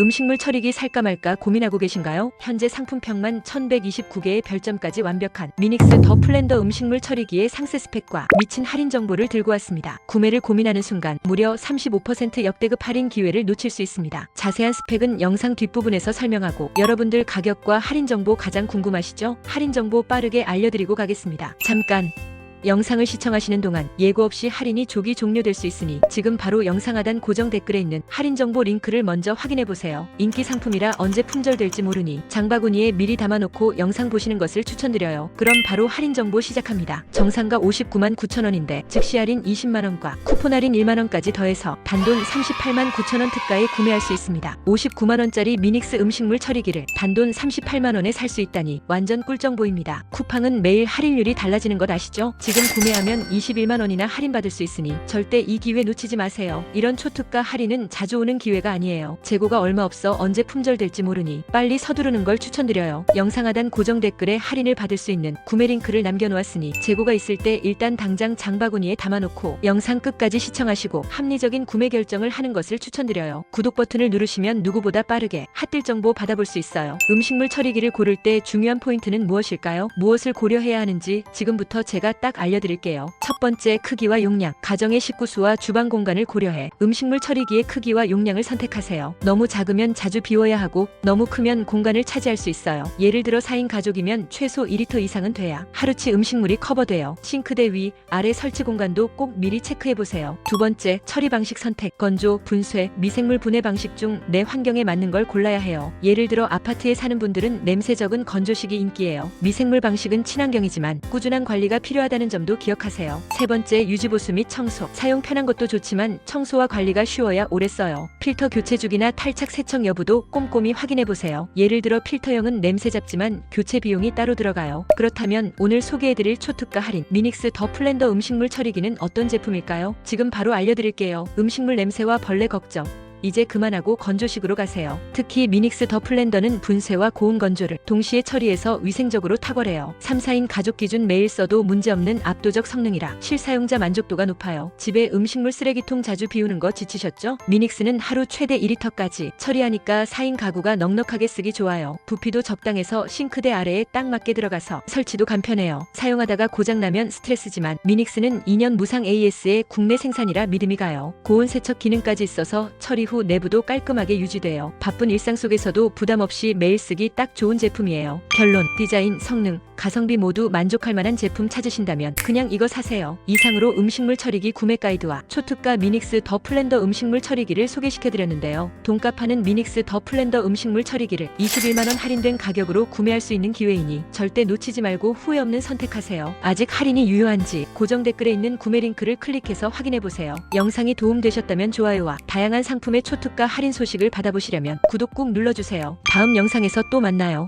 음식물 처리기 살까 말까 고민하고 계신가요? 현재 상품평만 1129개의 별점까지 완벽한 미닉스 더 플랜더 음식물 처리기의 상세 스펙과 미친 할인 정보를 들고 왔습니다. 구매를 고민하는 순간 무려 35% 역대급 할인 기회를 놓칠 수 있습니다. 자세한 스펙은 영상 뒷부분에서 설명하고 여러분들 가격과 할인 정보 가장 궁금하시죠? 할인 정보 빠르게 알려드리고 가겠습니다. 잠깐 영상을 시청하시는 동안 예고 없이 할인이 조기 종료될 수 있으니 지금 바로 영상 하단 고정 댓글에 있는 할인 정보 링크를 먼저 확인해 보세요. 인기 상품이라 언제 품절될지 모르니 장바구니에 미리 담아놓고 영상 보시는 것을 추천드려요. 그럼 바로 할인 정보 시작합니다. 정상가 59만 9천 원인데 즉시 할인 20만 원과 쿠폰 할인 1만 원까지 더해서 단돈 38만 9천 원 특가에 구매할 수 있습니다. 59만 원짜리 미닉스 음식물 처리기를 단돈 38만 원에 살 수 있다니 완전 꿀정보입니다. 쿠팡은 매일 할인율이 달라지는 것 아시죠? 지금 구매하면 21만 원이나 할인받을 수 있으니 절대 이 기회 놓치지 마세요. 이런 초특가 할인은 자주 오는 기회가 아니에요. 재고가 얼마 없어 언제 품절될지 모르니 빨리 서두르는 걸 추천드려요. 영상 하단 고정 댓글에 할인을 받을 수 있는 구매 링크를 남겨놓았으니 재고가 있을 때 일단 당장 장바구니에 담아놓고 영상 끝까지 시청하시고 합리적인 구매 결정을 하는 것을 추천드려요. 구독 버튼을 누르시면 누구보다 빠르게 핫딜 정보 받아볼 수 있어요. 음식물 처리기를 고를 때 중요한 포인트는 무엇일까요? 무엇을 고려해야 하는지 지금부터 제가 딱 알려드릴게요. 첫 번째 크기와 용량. 가정의 식구수와 주방 공간을 고려해 음식물 처리기의 크기와 용량을 선택하세요. 너무 작으면 자주 비워야 하고 너무 크면 공간을 차지할 수 있어요. 예를 들어 4인 가족이면 최소 2리터 이상은 돼야 하루치 음식물이 커버돼요. 싱크대 위, 아래 설치 공간도 꼭 미리 체크해 보세요. 두 번째, 처리 방식 선택. 건조, 분쇄, 미생물 분해 방식 중 내 환경에 맞는 걸 골라야 해요. 예를 들어 아파트에 사는 분들은 냄새 적은 건조식이 인기예요. 미생물 방식은 친환경이지만 꾸준한 관리가 필요하다는 점도 기억하세요. 세 번째, 유지보수 및 청소. 사용 편한 것도 좋지만 청소와 관리가 쉬워야 오래 써요. 필터 교체 주기나 탈착 세척 여부도 꼼꼼히 확인해 보세요. 예를 들어 필터형은 냄새 잡지만 교체 비용이 따로 들어가요. 그렇다면 오늘 소개해드릴 초특가 할인 미닉스 더 플랜더 음식물 처리기는 어떤 제품일까요? 지금 바로 알려드릴게요. 음식물 냄새와 벌레 걱정. 이제 그만하고 건조식으로 가세요. 특히 미닉스 더 플랜더는 분쇄와 고온 건조를 동시에 처리해서 위생적으로 탁월해요. 3, 4인 가족 기준 매일 써도 문제없는 압도적 성능이라 실사용자 만족도가 높아요. 집에 음식물 쓰레기통 자주 비우는 거 지치셨죠? 미닉스는 하루 최대 2리터까지 처리하니까 4인 가구가 넉넉하게 쓰기 좋아요. 부피도 적당해서 싱크대 아래에 딱 맞게 들어가서 설치도 간편해요. 사용하다가 고장나면 스트레스지만 미닉스는 2년 무상 AS의 국내 생산이라 믿음이 가요. 고온 세척 기능까지 있어서 처리 후 내부도 깔끔하게 유지돼요. 바쁜 일상 속에서도 부담 없이 매일 쓰기 딱 좋은 제품이에요. 결론, 디자인, 성능, 가성비 모두 만족할 만한 제품 찾으신다면 그냥 이거 사세요. 이상으로 음식물 처리기 구매 가이드와 초특가 미닉스 더 플랜더 음식물 처리기를 소개시켜드렸는데요. 돈값 하는 미닉스 더 플랜더 음식물 처리기를 21만원 할인된 가격으로 구매할 수 있는 기회이니 절대 놓치지 말고 후회 없는 선택하세요. 아직 할인이 유효한지 고정 댓글에 있는 구매 링크를 클릭해서 확인해보세요. 영상이 도움되셨다면 좋아요와 다양한 상품의 초특가 할인 소식을 받아보시려면 구독 꾹 눌러주세요. 다음 영상에서 또 만나요.